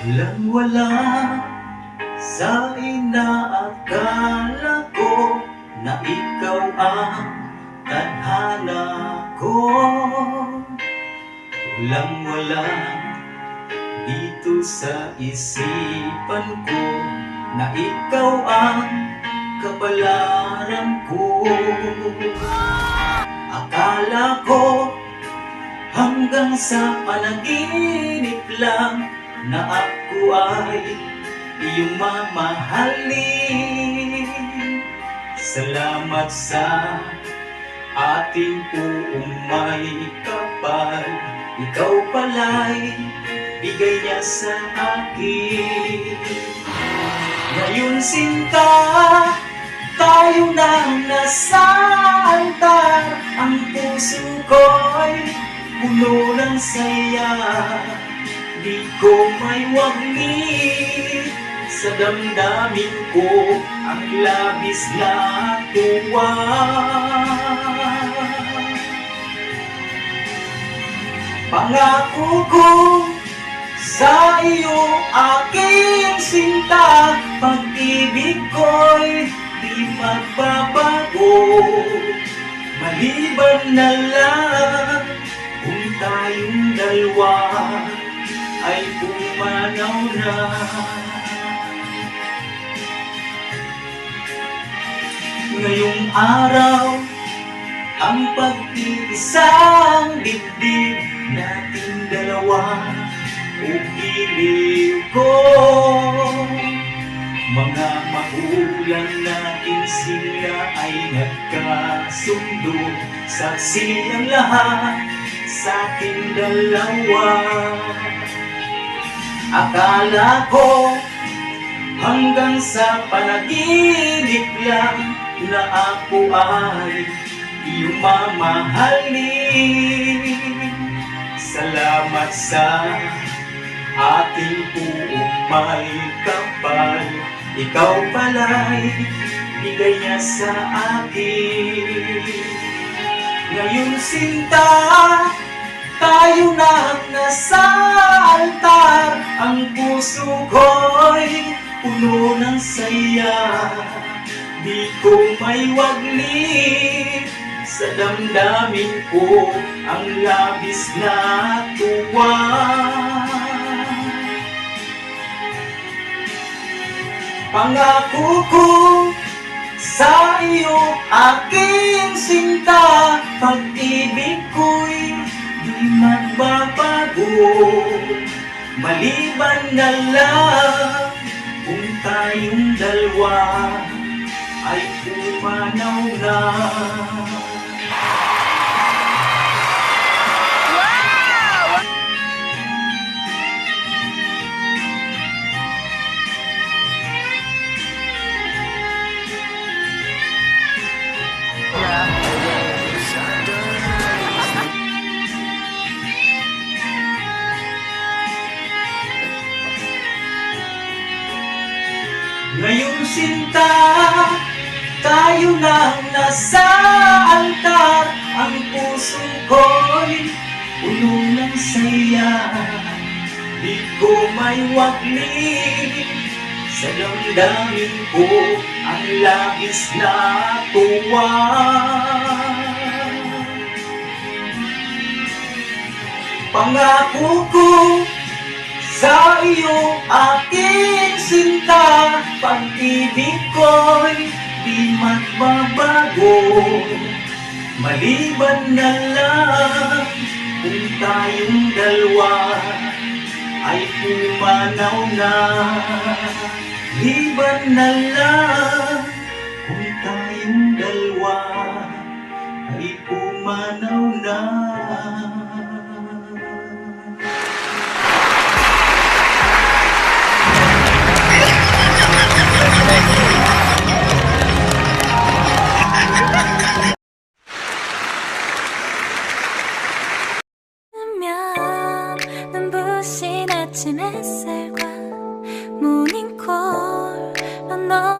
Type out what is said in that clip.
Walang wala sa inaakala ko na ikaw ang tadhana ko. Walang wala dito sa isipan ko na ikaw ang kabalaran ko. Akala ko hanggang sa panaginip lang na ako ay iyong mamahalin. Salamat sa ating buong may kapal. Ikaw pala'y bigay niya sa akin. Ngayon sinta, tayo nang nasa altar. Ang puso ko'y puno ng saya. Di ko may wagli sa damdamin ko ang labis na tuwa. Pangako ko sa iyo aking sinta Pag-ibig ko'y di magbabago Maliban na lang kung tayong dalawa ay pumanaw na. Ngayong araw ang pag-iisang dibdib nating dalawa Ugiliw ko. Mga magulang natin sila ay nagkasundo Saksi ang lahat sa ating dalawa Akala ko hanggang sa panaginip lang na ako ay iyong mamahalin. Salamat sa ating buong may kapal. Ikaw pala'y bigay niya sa akin. Ngayon sinta, tayo na nasa saya Di ko may wagli sa damdamin ko Ang labis na tuwa. Pangako ko sa iyo aking sinta Pag-ibig ko'y di magbabago Maliban na lang kung tayong dalawa ay pumanaw na Ngayon sinta, tayo nang nasa altar. Ang puso ko'y puno ng saya. Di ko may wagli Sa damdamin ko ang labis na tuwa. Pangako ko sa iyo aking sinta Pag-ibig ko'y di magbabago. Maliban na lang kung tayong dalawa ay pumanaw na. Liban na lang 아침 햇살과